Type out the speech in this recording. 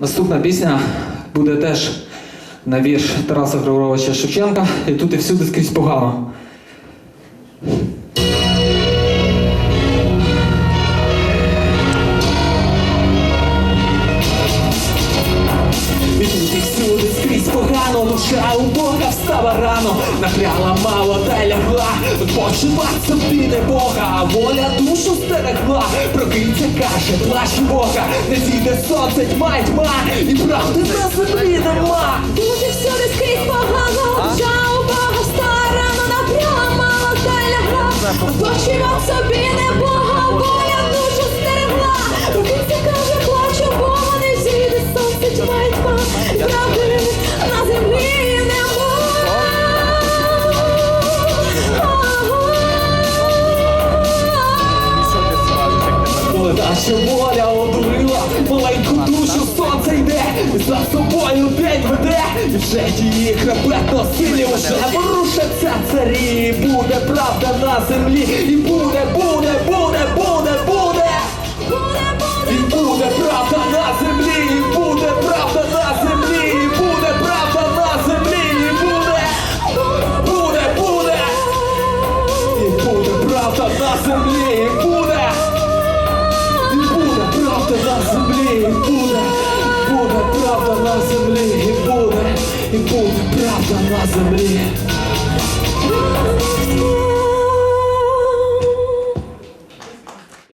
Наступна пісня буде теж на вірш Тараса Григоровича Шевченка. І тут і всюди скрізь погано. Всюди скрізь погано, душа у Бога встала рано, напряла мало та лягла, собі не Бога, а воля душу стерегла, прокинься, каже, плач Бога, не зійде сонце, тьма тьма, і правди на землі нема. Наша воля одурила, маленьку душу сонце йде, за собою день веде, і вже її хребет носилі вже ворушаться царі, буде правда на землі, і буде, правда на землі, і буде, буде правда на землі, і буде, і буде правда на землі.